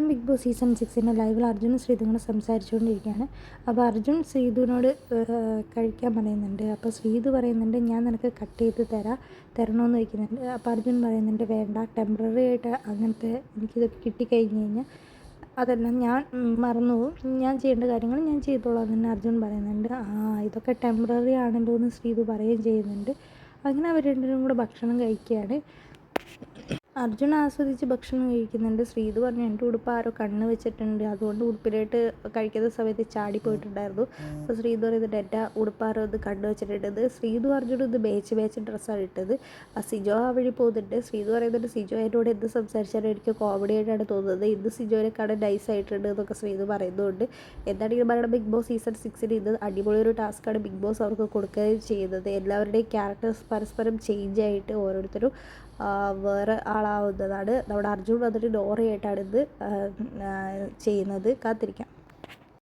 Malayalam big boss season സിക്സിന്റെ ലൈവിൽ അർജുനും ശ്രീതും കൂടെ സംസാരിച്ചുകൊണ്ടിരിക്കുകയാണ്. അപ്പോൾ അർജുൻ ശ്രീതുവിനോട് കഴിക്കാൻ പറയുന്നുണ്ട്. അപ്പോൾ ശ്രീതു പറയുന്നുണ്ട് ഞാൻ നിനക്ക് കട്ട് ചെയ്ത് തരാം തരണമെന്ന് വയ്ക്കുന്നുണ്ട് അപ്പോൾ അർജുൻ പറയുന്നുണ്ട് വേണ്ട ടെമ്പററി ആയിട്ട് അങ്ങനത്തെ എനിക്കിത് കിട്ടിക്കഴിഞ്ഞ് കഴിഞ്ഞാൽ അതെല്ലാം ഞാൻ മറന്നു ഞാൻ ചെയ്യേണ്ട കാര്യങ്ങൾ ഞാൻ ചെയ്തോളാം എന്ന് അർജുൻ പറയുന്നുണ്ട്. ആ ഇതൊക്കെ ടെമ്പററി ആണല്ലോ എന്ന് ശ്രീതു പറയുകയും ചെയ്യുന്നുണ്ട്. അങ്ങനെ അവർ രണ്ടുപേരും കൂടെ ഭക്ഷണം കഴിക്കുകയാണ്. അർജുൻ ആസ്വദിച്ച് ഭക്ഷണം കഴിക്കുന്നുണ്ട്. ശ്രീത് പറഞ്ഞു എന്റെ ഉടുപ്പ് ആരോ കണ്ണ് വെച്ചിട്ടുണ്ട്. അതുകൊണ്ട് ഉടുപ്പിലായിട്ട് കഴിക്കുന്ന സമയത്ത് ചാടി പോയിട്ടുണ്ടായിരുന്നു. അപ്പോൾ ശ്രീത് പറയുന്നത് എന്റെ ഉടുപ്പാരോ ഇത് കണ്ണ് വെച്ചിട്ടുണ്ട്. ശ്രീതു അർജുനും ഇത് ബേച്ച് ബേച്ച് ഡ്രസ്സാണ് ഇട്ടത്. ആ സിജോ ആ വഴി പോകുന്നുണ്ട്. ശ്രീതു പറയുന്നുണ്ട് സിജോ എന്നോട് എന്ത് സംസാരിച്ചാലും എനിക്ക് കോമഡി ആയിട്ടാണ് തോന്നുന്നത്. ഇന്ന് സിജോനെ കാണാൻ നൈസ് ആയിട്ടുണ്ട് എന്നൊക്കെ ശ്രീതു പറയുന്നുണ്ട്. എന്താണെങ്കിലും പറയുന്നത് ബിഗ് ബോസ് സീസൺ സിക്സിൽ ഇത് അടിപൊളി ഒരു ടാസ്ക്കാണ് ബിഗ് ബോസ് അവർക്ക് കൊടുക്കുകയും ചെയ്യുന്നത്. എല്ലാവരുടെയും ക്യാരക്ടേഴ്സ് പരസ്പരം ചേഞ്ച് ആയിട്ട് ഓരോരുത്തരും വേറെ ആളാവുന്നതാണ്. നമ്മുടെ അർജുൻ വന്നിട്ട് ഡോറയായിട്ടാണ് ഇത് ചെയ്യുന്നത്. കാത്തിരിക്കാം.